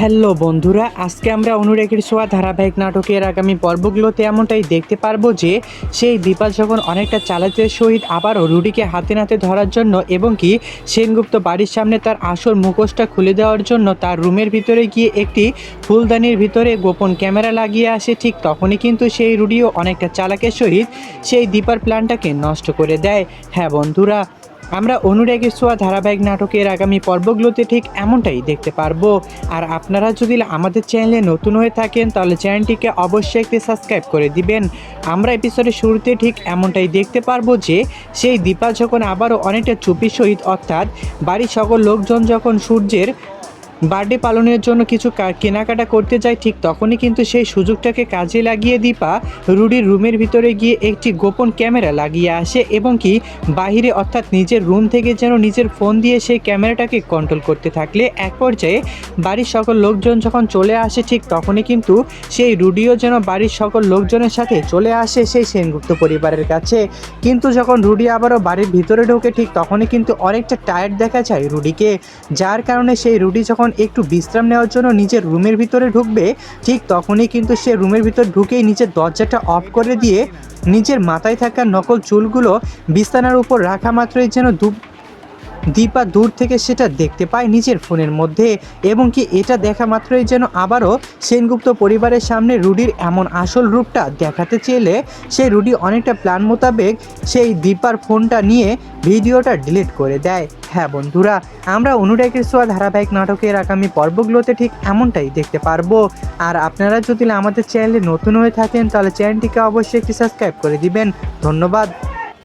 Hello বন্ধুরা, আজকে আমরা অনুরেখের ছোঁয়া ধারাবাহিক নাটকের আগামী পর্বগুলোতে এমনটাই দেখতে পারব যে, সেই দীপা যখন অনেকটা চালাতের সহিত আবারও রুডিকে হাতে নাতে ধরার জন্য এবং কি সেনগুপ্ত বাড়ির সামনে তার আসল মুখোশটা খুলে দেওয়ার জন্য তার রুমের ভিতরে গিয়ে একটি ফুলদানির ভিতরে গোপন ক্যামেরা লাগিয়ে আসে, ঠিক তখনই কিন্তু সেই রুডিও অনেকটা চালাকের সহিত সেই দীপার প্ল্যানটাকে নষ্ট করে দেয়। হ্যাঁ বন্ধুরা আমরা অনুরাগের ছোঁয়া ধারাবাহিক নাটকের আগামী পর্বগুলোতে ঠিক এমনটাই দেখতে পারব। আর আপনারা যদি আমাদের চ্যানেলে নতুন হয়ে থাকেন, তাহলে চ্যানেলটিকে অবশ্যই একটি সাবস্ক্রাইব করে দিবেন। আমরা এপিসোডের শুরুতে ঠিক এমনটাই দেখতে পারব যে, সেই দীপা যখন আবারও অনেকটা চুপি সহিত, অর্থাৎ বাড়ির সকল লোকজন যখন সূর্যের বার্থডে পালনের জন্য কিছু কেনাকাটা করতে যায় ঠিক তখনই কিন্তু সেই সুযোগটাকে কাজে লাগিয়ে দীপা রুডির রুমের ভিতরে গিয়ে একটি গোপন ক্যামেরা লাগিয়ে আসে এবং কি বাহিরে অর্থাৎ নিজের রুম থেকে যেন নিজের ফোন দিয়ে সেই ক্যামেরাটাকে কন্ট্রোল করতে থাকলে এক পর্যায়ে বাড়ির সকল লোকজন যখন চলে আসে ঠিক তখনই কিন্তু সেই রুডিও যেন বাড়ির সকল লোকজনের সাথে চলে আসে সেই সেনগুপ্ত পরিবারের কাছে। কিন্তু যখন রুডি আবারও বাড়ির ভিতরে ঢোকে ঠিক তখনই কিন্তু অনেকটা টায়ার্ড দেখা যায় রুডিকে। যার কারণে সেই রুডি যখন একটু বিশ্রাম নেওয়ার জন্য নিজের রুমের ভিতরে ঢুকবে, ঠিক তখনই কিন্তু সে রুমের ভিতর ঢুকেই নিজের দরজাটা অফ করে দিয়ে নিজের মাথায় থাকা নকল চুলগুলো বিছানার উপর রাখা মাত্রই যেন দু দীপা দূর থেকে সেটা দেখতে পায় নিজের ফোনের মধ্যে, এবং কি এটা দেখা মাত্রই যেন আবারও সেনগুপ্ত পরিবারের সামনে রুডির এমন আসল রূপটা দেখাতে চেলে। সেই রুডি অনেকটা প্ল্যান মোতাবেক সেই দীপার ফোনটা নিয়ে ভিডিওটা ডিলিট করে দেয়। হ্যাঁ বন্ধুরা, আমরা অনুরাগের সোয়া ধারাবাহিক নাটকের আগামী পর্বগুলোতে ঠিক এমনটাই দেখতে পারব। আর আপনারা যদি আমাদের চ্যানেলে নতুন হয়ে থাকেন, তাহলে চ্যানেলটিকে অবশ্যই একটি সাবস্ক্রাইব করে দিবেন। ধন্যবাদ।